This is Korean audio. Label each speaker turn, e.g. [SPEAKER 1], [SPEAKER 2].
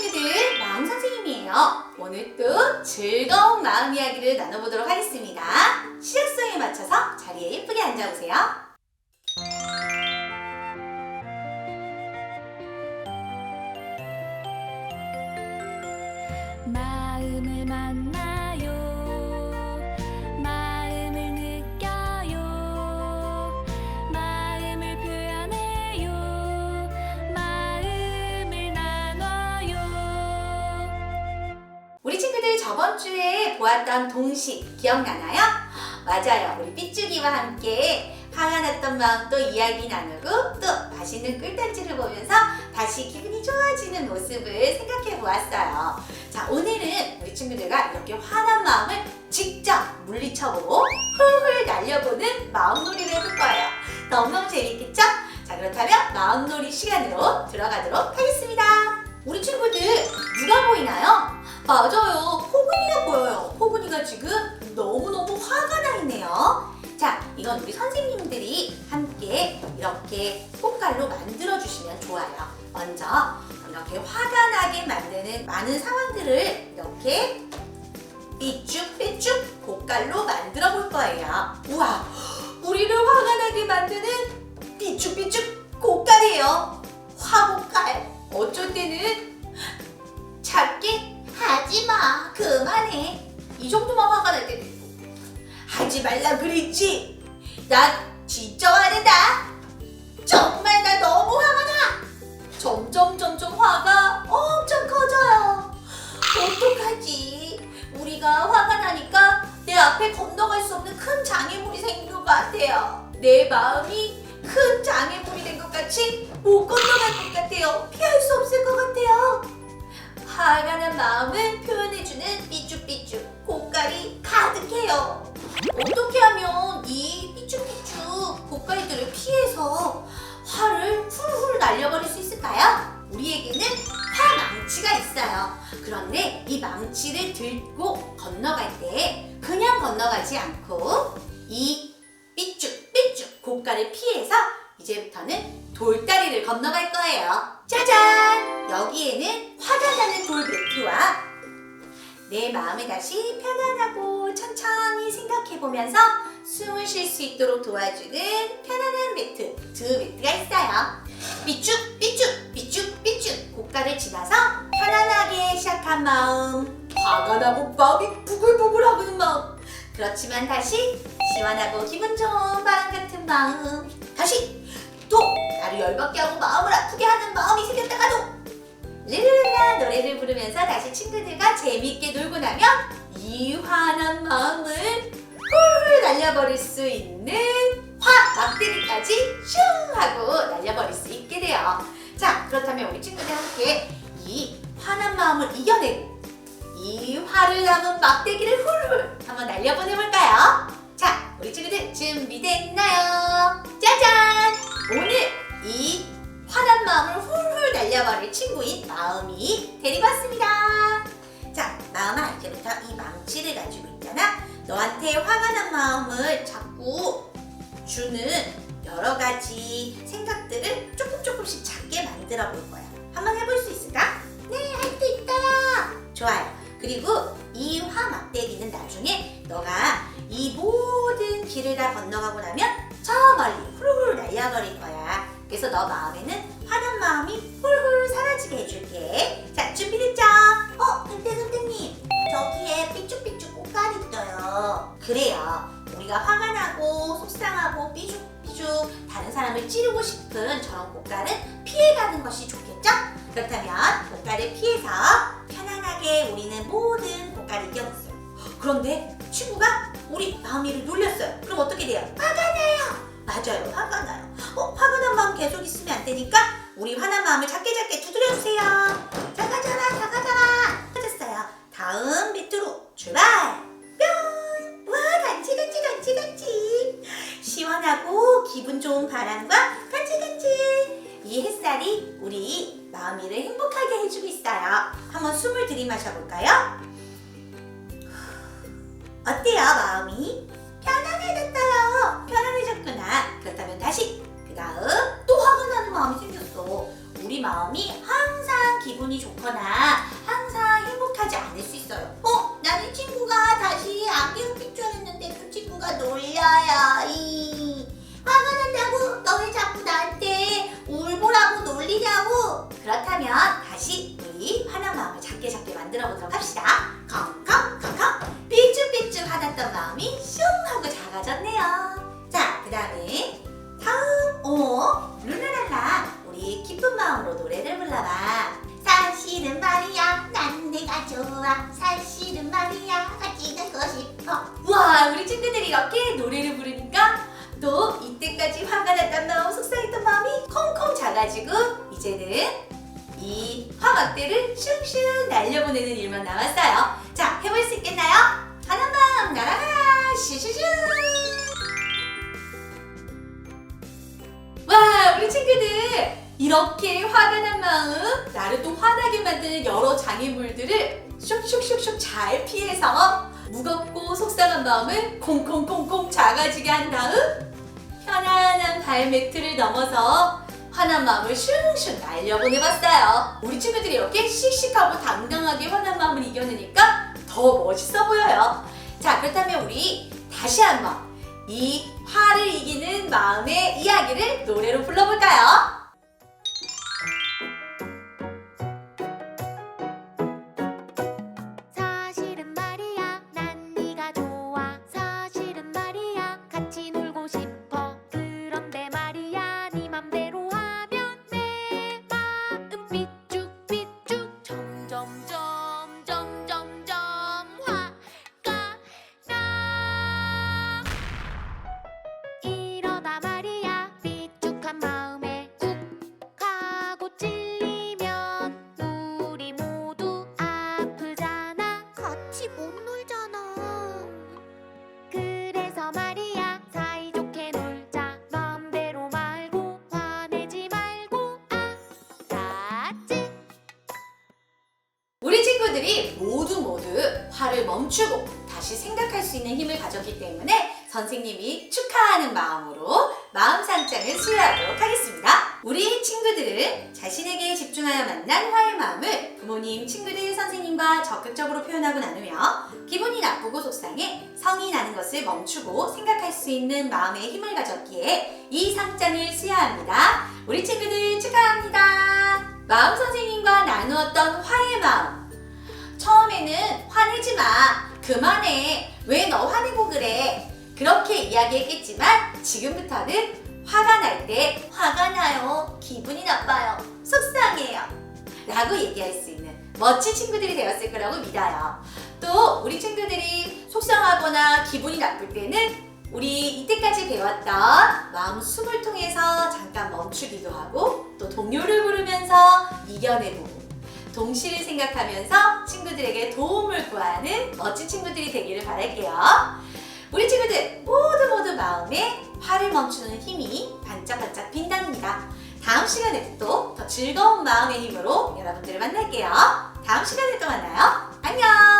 [SPEAKER 1] 친구들, 마음 선생님이에요. 오늘 또 즐거운 마음 이야기를 나눠보도록 하겠습니다. 시작성에 맞춰서 자리에 예쁘게 앉아보세요.
[SPEAKER 2] 마음을 만나
[SPEAKER 1] 보았던 동식 기억나나요? 맞아요. 우리 삐쭈기와 함께 화가 났던 마음도 이야기 나누고 또 맛있는 꿀단지를 보면서 다시 기분이 좋아지는 모습을 생각해 보았어요. 자, 오늘은 우리 친구들과 이렇게 화난 마음을 직접 물리쳐보고 훌훌 날려보는 마음놀이를 해볼 거예요. 너무너무 재밌겠죠? 자, 그렇다면 마음놀이 시간으로 들어가도록 하겠습니다. 우리 친구들 누가 보이나요? 맞아요. 포근이가 보여요. 포근이가 지금 너무너무 화가 나 있네요. 자, 이건 우리 선생님들이 함께 이렇게 꽃갈로 만들어주시면 좋아요. 먼저 이렇게 화가 나게 만드는 많은 상황들을 이렇게 삐쭉삐쭉 꽃갈로 만들어 볼 거예요. 우와, 우리를 화가 나게 만드는 삐쭉삐쭉 꽃갈이에요. 화꽃갈. 어쩔 때는 이 정도만 화가 날 때도 있고. 하지 말라 그랬지. 나 진짜 화낸다. 정말 나 너무 화가 나. 점점 점점 화가 엄청 커져요. 어떡하지? 우리가 화가 나니까 내 앞에 건너갈 수 없는 큰 장애물이 생긴 것 같아요. 내 마음이 큰 장애물이 된 것 같이 못 건너갈 것 같아요. 피할 수 없을 것 같아요. 화가 난 마음을 표현해주는 건너가지 않고 이 삐쭉 삐쭉 고깔을 피해서 이제부터는 돌다리를 건너갈 거예요. 짜잔! 여기에는 화가 나는 돌 매트와 내 마음을 다시 편안하고 천천히 생각해보면서 숨을 쉴 수 있도록 도와주는 편안한 매트 두 매트가 있어요. 삐쭉 삐쭉 삐쭉 삐쭉 고가를 지나서 편안하게 시작한 마음 화가 나고 마음이 부글부글 하는 마음 그렇지만 다시 시원하고 기분 좋은 바람 같은 마음 다시 또 나를 열받게 하고 마음을 아프게 하는 마음이 생겼다가도 르르르라 노래를 부르면서 다시 친구들과 재밌게 놀고 나면 이 화난 마음을 훌훌 날려버릴 수 있는 화 막대기까지 슝 하고 날려버릴 수 있게 돼요. 자 그렇다면 우리 친구들 함께 이 화난 마음을 이겨내고 이 화를 남은 막대기를 훌훌 한번 날려보내볼까요? 자 우리 친구들 준비됐나요? 짜잔! 오늘 이 화난 마음을 훌훌 날려버릴 친구인 마음이 데리고 왔습니다. 자, 마음아, 이제부터 이 망치를 가지고 있잖아. 너한테 화가 난 마음을 자꾸 주는 여러 가지 생각들을 조금 조금씩 작게 만들어 볼 거야. 한번 해볼 수 있을까? 네, 할 수 있어요. 좋아요. 그리고 이 화 막대기는 나중에 너가 이 모든 길을 다 건너가고 나면 저 멀리 훌훌 날려버릴 거야. 그래서 너 마음에는 화난 마음이 훌훌 사라지게 해줄게. 자, 준비됐죠? 어, 근데 선생님, 저기에 삐쭉삐쭉 꽃갈이 있어요. 그래요. 우리가 화가 나고 속상하고 삐죽삐죽 다른 사람을 찌르고 싶은 저런 꽃갈은 피해가는 것이 좋겠죠? 그렇다면 꽃갈을 피해서 편안하게 우리는 모든 꽃갈을 이겨냈어요. 그런데 친구가 우리 마음이를 놀렸어요. 그럼 어떻게 돼요? 화가 나요. 맞아요. 화가 나요. 어, 화가 난 마음 계속 있으면 안 되니까 우리 화난 마음을 작게 작게 두드려주세요. 작아져라, 작아져라. 터졌어요. 다음 밑으로 출발. 뿅. 와, 간지 간지, 간지 간지. 시원하고 기분 좋은 바람과 간지 간지. 이 햇살이 우리 마음이를 행복하게 해주고 있어요. 한번 숨을 들이마셔 볼까요? 어때요, 마음이? 편안해졌어요. 편안해졌구나. 그렇다면 다시 그 다음 또 화가 나는 마음이 생겼어. 우리 마음이 항상 기분이 좋거나 좋아 사실은 말이야. 가고 싶어. 와 우리 친구들이 이렇게 노래를 부르니까 또 이때까지 화가 났던 마음 속상했던 마음이 콩콩 작아지고 이제는 이 화막대를 슝슝 날려보내는 일만 남았어요. 자 해볼 수 있겠나요? 하나만 날아가라. 슈슈슈. 와 우리 친구들 이렇게 화가 난 마음 나를 또 화나게 만드는 여러 장애물들을 슉슉슉슉 잘 피해서 무겁고 속상한 마음을 콩콩콩콩 작아지게 한 다음 편안한 발매트를 넘어서 화난 마음을 슝슝 날려보내봤어요 우리 친구들이 이렇게 씩씩하고 당당하게 화난 마음을 이겨내니까 더 멋있어 보여요 자 그렇다면 우리 다시 한번 이 화를 이기는 마음의 이야기를 노래로 불러볼까요? 화를 멈추고 다시 생각할 수 있는 힘을 가졌기 때문에 선생님이 축하하는 마음으로 마음 상장을 수여하도록 하겠습니다. 우리 친구들은 자신에게 집중하여 만난 화의 마음을 부모님, 친구들, 선생님과 적극적으로 표현하고 나누며 기분이 나쁘고 속상해 성이 나는 것을 멈추고 생각할 수 있는 마음의 힘을 가졌기에 이 상장을 수여합니다. 우리 친구들 축하합니다. 마음 선생님과 나누었던 화의 마음. 처음에는 화내지 마. 그만해. 왜 너 화내고 그래? 그렇게 이야기했겠지만 지금부터는 화가 날 때 화가 나요. 기분이 나빠요. 속상해요. 라고 얘기할 수 있는 멋진 친구들이 되었을 거라고 믿어요. 또 우리 친구들이 속상하거나 기분이 나쁠 때는 우리 이때까지 배웠던 마음 숨을 통해서 잠깐 멈추기도 하고 또 동요를 부르면서 이겨내보고 동시를 생각하면서 친구들에게 도움을 구하는 멋진 친구들이 되기를 바랄게요. 우리 친구들 모두 모두 마음에 화를 멈추는 힘이 반짝반짝 빛납니다. 다음 시간에 또 더 즐거운 마음의 힘으로 여러분들을 만날게요. 다음 시간에 또 만나요. 안녕!